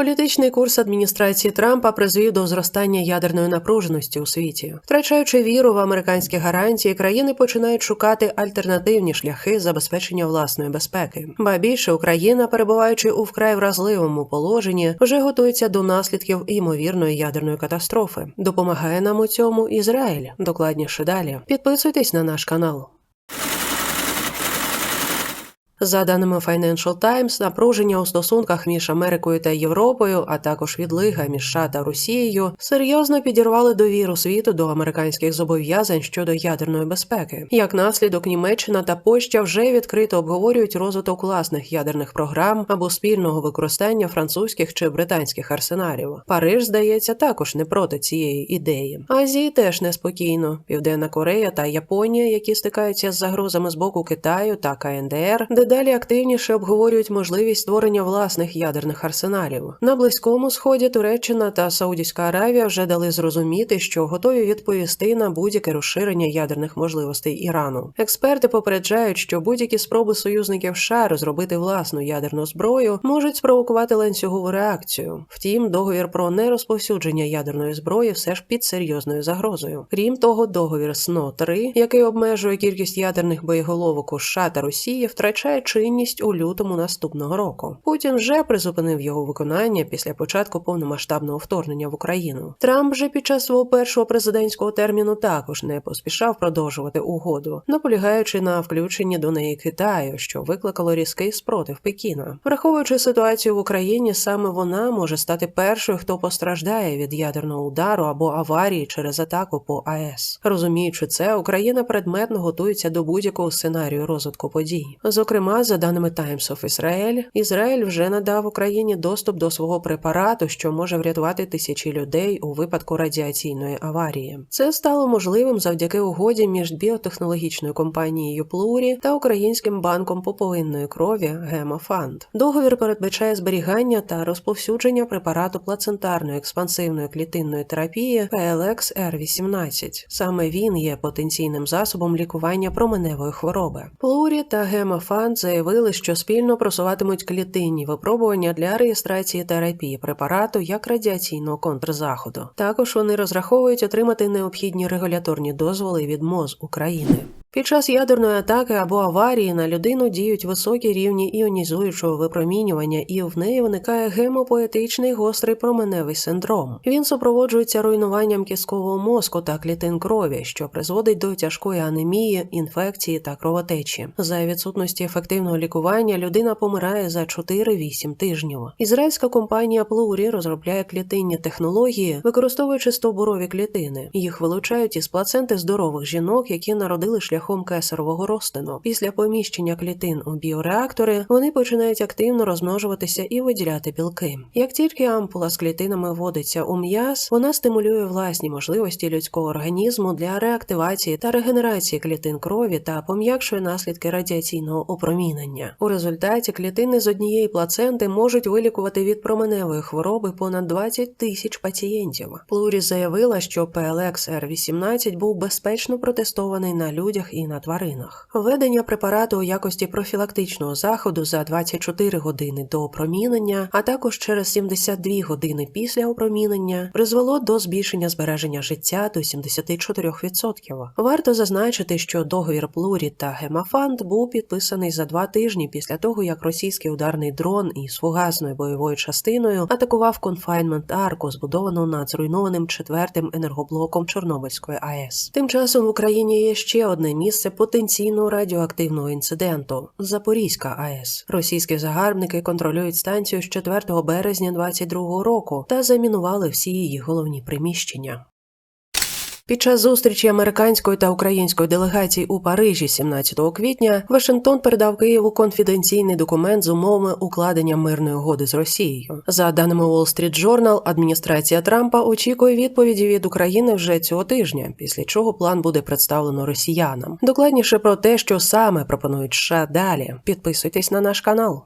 Політичний курс адміністрації Трампа призвів до зростання ядерної напруженості у світі. Втрачаючи віру в американські гарантії, країни починають шукати альтернативні шляхи забезпечення власної безпеки. Ба більше Україна, перебуваючи у вкрай вразливому положенні, вже готується до наслідків ймовірної ядерної катастрофи. Допомагає нам у цьому Ізраїль. Докладніше далі. Підписуйтесь на наш канал. За даними Financial Times, напруження у стосунках між Америкою та Європою, а також відлига між США та Росією, серйозно підірвали довіру світу до американських зобов'язань щодо ядерної безпеки. Як наслідок, Німеччина та Польща вже відкрито обговорюють розвиток власних ядерних програм або спільного використання французьких чи британських арсеналів. Париж, здається, також не проти цієї ідеї. Азії теж неспокійно. Південна Корея та Японія, які стикаються з загрозами з боку Китаю та КНДР, де дедалі активніше обговорюють можливість створення власних ядерних арсеналів. На близькому сході Туреччина та Саудівська Аравія вже дали зрозуміти, що готові відповісти на будь-яке розширення ядерних можливостей Ірану. Експерти попереджають, що будь-які спроби союзників США розробити власну ядерну зброю можуть спровокувати ланцюгову реакцію. Втім, договір про нерозповсюдження ядерної зброї все ж під серйозною загрозою. Крім того, договір СНО 3 який обмежує кількість ядерних боєголовок у США та Росії, втрачає чинність у лютому наступного року. Путін вже призупинив його виконання після початку повномасштабного вторгнення в Україну. Трамп же під час свого першого президентського терміну також не поспішав продовжувати угоду, наполягаючи на включенні до неї Китаю, що викликало різкий спротив Пекіна. Враховуючи ситуацію в Україні, саме вона може стати першою, хто постраждає від ядерного удару або аварії через атаку по АЕС. Розуміючи це, Україна предметно готується до будь-якого сценарію розвитку подій. Зокрема. Зокрема, за даними Times of Israel, Ізраїль вже надав Україні доступ до свого препарату, що може врятувати тисячі людей у випадку радіаційної аварії. Це стало можливим завдяки угоді між біотехнологічною компанією Плурі та Українським банком поповинної крові Гемофанд. Договір передбачає зберігання та розповсюдження препарату плацентарної експансивної клітинної терапії PLX R18. Саме він є потенційним засобом лікування променевої хвороби. Плурі та Гемофанд заявили, що спільно просуватимуть клітинні випробування для реєстрації терапії препарату як радіаційного контрзаходу. Також вони розраховують отримати необхідні регуляторні дозволи від МОЗ України. Під час ядерної атаки або аварії на людину діють високі рівні іонізуючого випромінювання, і в неї виникає гемопоетичний гострий променевий синдром. Він супроводжується руйнуванням кісткового мозку та клітин крові, що призводить до тяжкої анемії, інфекції та кровотечі. За відсутності ефективного лікування людина помирає за 4-8 тижнів. Ізраїльська компанія Плурі розробляє клітинні технології, використовуючи стовбурові клітини. Їх вилучають із плаценти здорових жінок, які народили шлях шляхом кесарового розтину. Після поміщення клітин у біореактори вони починають активно розмножуватися і виділяти білки. Як тільки ампула з клітинами вводиться у м'яз, вона стимулює власні можливості людського організму для реактивації та регенерації клітин крові та пом'якшує наслідки радіаційного опромінення. У результаті клітини з однієї плаценти можуть вилікувати від променевої хвороби понад 20 тисяч пацієнтів. Плурі заявила, що PLX R18 був безпечно протестований на людях і на тваринах. Введення препарату у якості профілактичного заходу за 24 години до опромінення, а також через 72 години після опромінення, призвело до збільшення збереження життя до 74%. Варто зазначити, що договір Плурі та Гемафанд був підписаний за два тижні після того, як російський ударний дрон із фугасною бойовою частиною атакував конфайнмент арку, збудовану над зруйнованим четвертим енергоблоком Чорнобильської АЕС. Тим часом в Україні є ще одне місце потенційного радіоактивного інциденту Запорізька АЕС. Російські загарбники контролюють станцію з 4 березня 2022 року та замінували всі її головні приміщення. Під час зустрічі американської та української делегацій у Парижі 17 квітня Вашингтон передав Києву конфіденційний документ з умовами укладення мирної угоди з Росією. За даними Wall Street Journal, адміністрація Трампа очікує відповіді від України вже цього тижня, після чого план буде представлено росіянам. Докладніше про те, що саме пропонують США далі. Підписуйтесь на наш канал.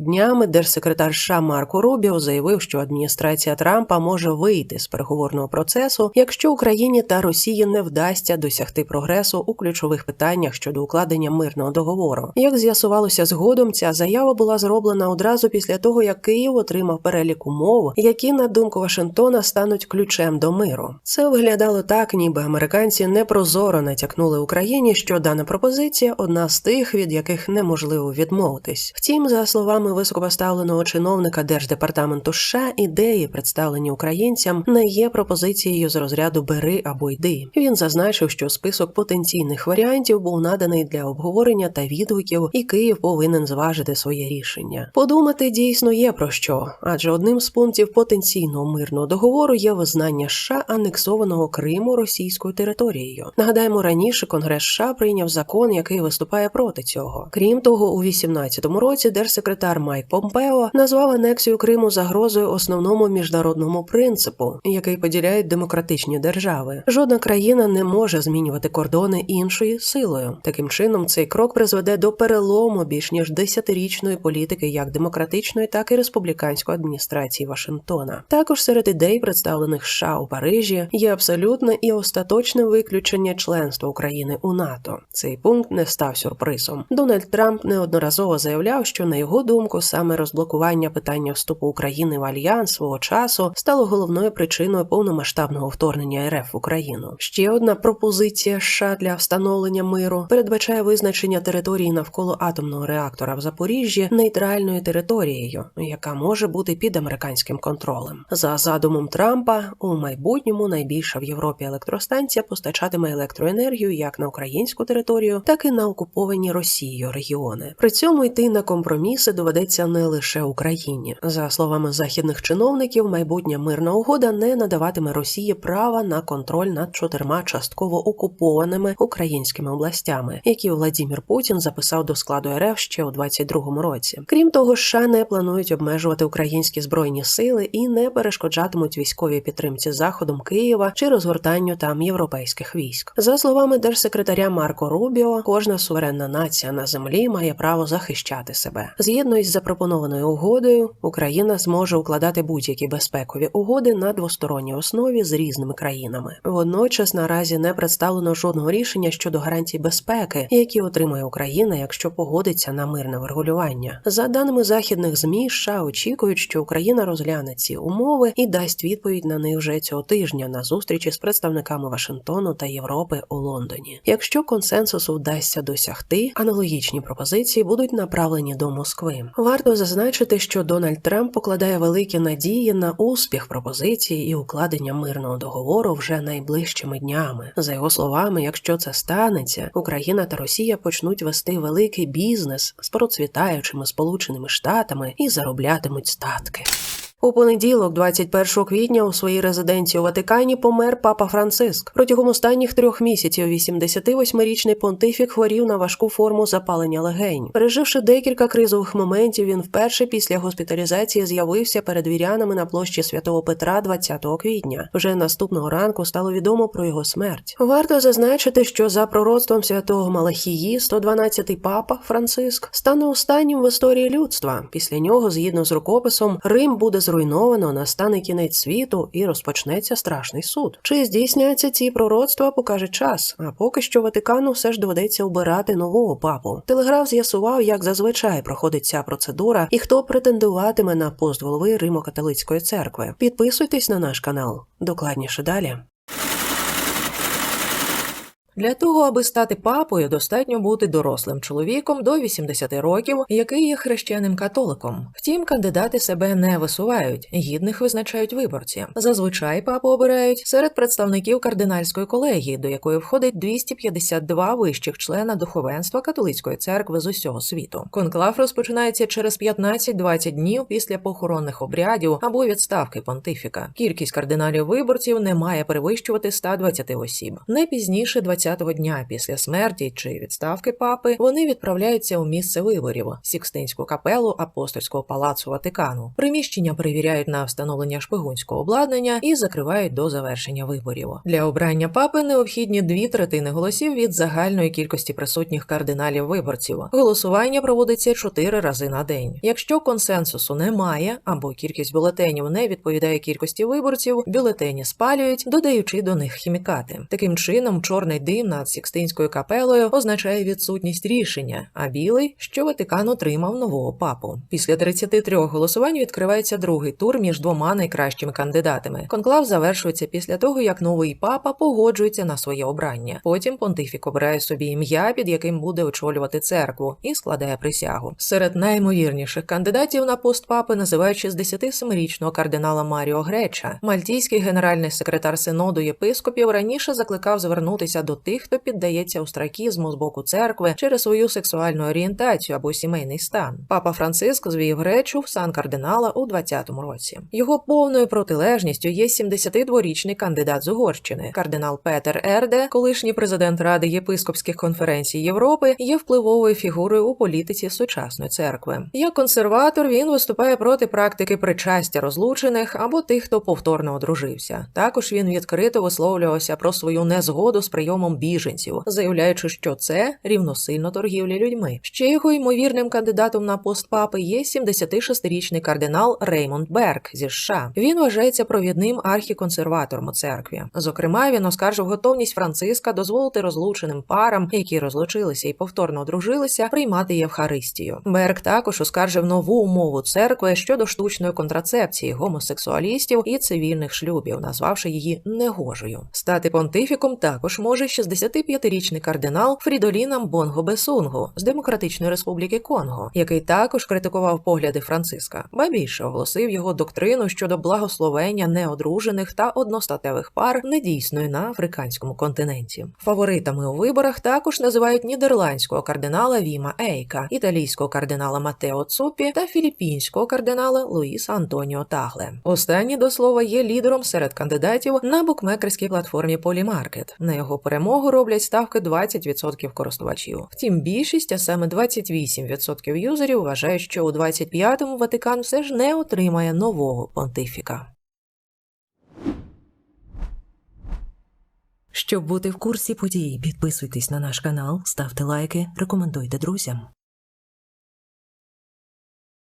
Днями держсекретар США Марко Рубіо заявив, що адміністрація Трампа може вийти з переговорного процесу, якщо Україні та Росії не вдасться досягти прогресу у ключових питаннях щодо укладення мирного договору. Як з'ясувалося згодом, ця заява була зроблена одразу після того, як Київ отримав перелік умов, які на думку Вашингтона стануть ключем до миру. Це виглядало так, ніби американці непрозоро натякнули Україні, що дана пропозиція одна з тих, від яких неможливо відмовитись. Втім, за словами високопоставленого чиновника держдепартаменту США, ідеї, представлені українцям, не є пропозицією з розряду бери або йди. Він зазначив, що список потенційних варіантів був наданий для обговорення та відгуків, і Київ повинен зважити своє рішення. Подумати дійсно є про що, адже одним з пунктів потенційного мирного договору є визнання США анексованого Криму російською територією. Нагадаємо, раніше Конгрес США прийняв закон, який виступає проти цього. Крім того, у 18-му році держсекретар Майк Помпео назвав анексію Криму загрозою основному міжнародному принципу, який поділяють демократичні держави. Жодна країна не може змінювати кордони іншої силою. Таким чином, цей крок призведе до перелому більш ніж десятирічної політики як демократичної, так і республіканської адміністрації Вашингтона. Також серед ідей, представлених США у Парижі, є абсолютне і остаточне виключення членства України у НАТО. Цей пункт не став сюрпризом. Дональд Трамп неодноразово заявляв, що на його думку саме розблокування питання вступу України в альянс свого часу стало головною причиною повномасштабного вторгнення РФ в Україну. Ще одна пропозиція США для встановлення миру передбачає визначення території навколо атомного реактора в Запоріжжі нейтральною територією, яка може бути під американським контролем. За задумом Трампа у майбутньому найбільша в Європі електростанція постачатиме електроенергію як на українську територію, так і на окуповані Росією регіони. При цьому йти на компроміси доведеться не лише Україні. За словами західних чиновників, майбутня мирна угода не надаватиме Росії права на контроль над чотирма частково окупованими українськими областями, які Владімір Путін записав до складу РФ ще у 22-му році. Крім того, США не планують обмежувати українські збройні сили і не перешкоджатимуть військовій підтримці заходом Києва чи розгортанню там європейських військ. За словами держсекретаря Марко Рубіо, кожна суверенна нація на землі має право захищати себе. Згідно із запропонованою угодою, Україна зможе укладати будь-які безпекові угоди на двосторонній основі з різними країнами. Водночас наразі не представлено жодного рішення щодо гарантій безпеки, які отримає Україна, якщо погодиться на мирне врегулювання. За даними західних змі, США очікують, що Україна розгляне ці умови і дасть відповідь на них вже цього тижня на зустрічі з представниками Вашингтону та Європи у Лондоні. Якщо консенсусу вдасться досягти, аналогічні пропозиції будуть направлені до Москви. Варто зазначити, що Дональд Трамп покладає великі надії на успіх пропозиції і укладення мирного договору вже найближчими днями. За його словами, якщо це станеться, Україна та Росія почнуть вести великий бізнес з процвітаючими Сполученими Штатами і зароблятимуть статки. У понеділок, 21 квітня, у своїй резиденції у Ватикані помер папа Франциск. Протягом останніх трьох місяців 88-річний понтифік хворів на важку форму запалення легень. Переживши декілька кризових моментів, він вперше після госпіталізації з'явився перед вірянами на площі святого Петра 20 квітня. Вже наступного ранку стало відомо про його смерть. Варто зазначити, що за пророцтвом святого Малахії, 112-й папа Франциск стане останнім в історії людства. Після нього, згідно з рукописом, Рим буде зруйновано, настане кінець світу і розпочнеться страшний суд. Чи здійсняться ці пророцтва, покаже час. А поки що Ватикану все ж доведеться обирати нового папу. Телеграф з'ясував, як зазвичай проходить ця процедура і хто претендуватиме на пост голови Римо-католицької церкви. Підписуйтесь на наш канал. Докладніше далі. Для того, аби стати папою, достатньо бути дорослим чоловіком до 80 років, який є хрещеним католиком. Втім, кандидати себе не висувають, гідних визначають виборці. Зазвичай папу обирають серед представників кардинальської колегії, до якої входить 252 вищих члена духовенства католицької церкви з усього світу. Конклав розпочинається через 15-20 днів після похоронних обрядів або відставки понтифіка. Кількість кардиналів виборців не має перевищувати 120 осіб. Не пізніше 20 10-го дня після смерті чи відставки папи вони відправляються у місце виборів Сікстинську капелу апостольського палацу Ватикану. Приміщення перевіряють на встановлення шпигунського обладнання і закривають до завершення виборів. Для обрання папи необхідні дві третини голосів від загальної кількості присутніх кардиналів виборців. Голосування проводиться чотири рази на день. Якщо консенсусу немає або кількість бюлетенів не відповідає кількості виборців, бюлетені спалюють, додаючи до них хімікати. Таким чином, чорний дим над Сікстинською капелою означає відсутність рішення, а білий, що Ватикан отримав нового папу. Після 33 голосувань відкривається другий тур між двома найкращими кандидатами. Конклав завершується після того, як новий папа погоджується на своє обрання. Потім понтифік обирає собі ім'я, під яким буде очолювати церкву, і складає присягу. Серед наймовірніших кандидатів на пост папи називають 67-річного кардинала Маріо Греча. Мальтійський генеральний секретар синоду єпископів раніше закликав звернутися до тих, хто піддається остракізму з боку церкви через свою сексуальну орієнтацію або сімейний стан. Папа Франциск звів Гречу в сан кардинала у 20-му році. Його повною протилежністю є 72-річний кандидат з Угорщини. Кардинал Петер Ерде, колишній президент Ради єпископських конференцій Європи, є впливовою фігурою у політиці сучасної церкви. Як консерватор він виступає проти практики причастя розлучених або тих, хто повторно одружився. Також він відкрито висловлювався про свою незгоду з прийомом біженців, заявляючи, що це рівносильно торгівлі людьми. Ще його ймовірним кандидатом на пост папи є 76-річний кардинал Реймонд Берг зі США. Він вважається провідним архіконсерватором у церкві. Зокрема, він оскаржив готовність Франциска дозволити розлученим парам, які розлучилися і повторно одружилися, приймати Євхаристію. Берг також оскаржив нову умову церкви щодо штучної контрацепції гомосексуалістів і цивільних шлюбів, назвавши її негожою. Стати понтифіком також може 65-річний кардинал Фрідолінам Бонго Бесунгу з Демократичної Республіки Конго, який також критикував погляди Франциска, ба більше оголосив його доктрину щодо благословення неодружених та одностатевих пар недійсною на африканському континенті. Фаворитами у виборах також називають нідерландського кардинала Віма Ейка, італійського кардинала Матео Цупі та філіппінського кардинала Луїса Антоніо Тагле. Останній до слова є лідером серед кандидатів на букмекерській платформі Polymarket. На його перемогу роблять ставки 20% користувачів. Втім, більшість, а саме 28% юзерів, вважають, що у 25-му Ватикан все ж не отримає нового понтифіка. Щоб бути в курсі подій, підписуйтесь на наш канал, ставте лайки, рекомендуйте друзям.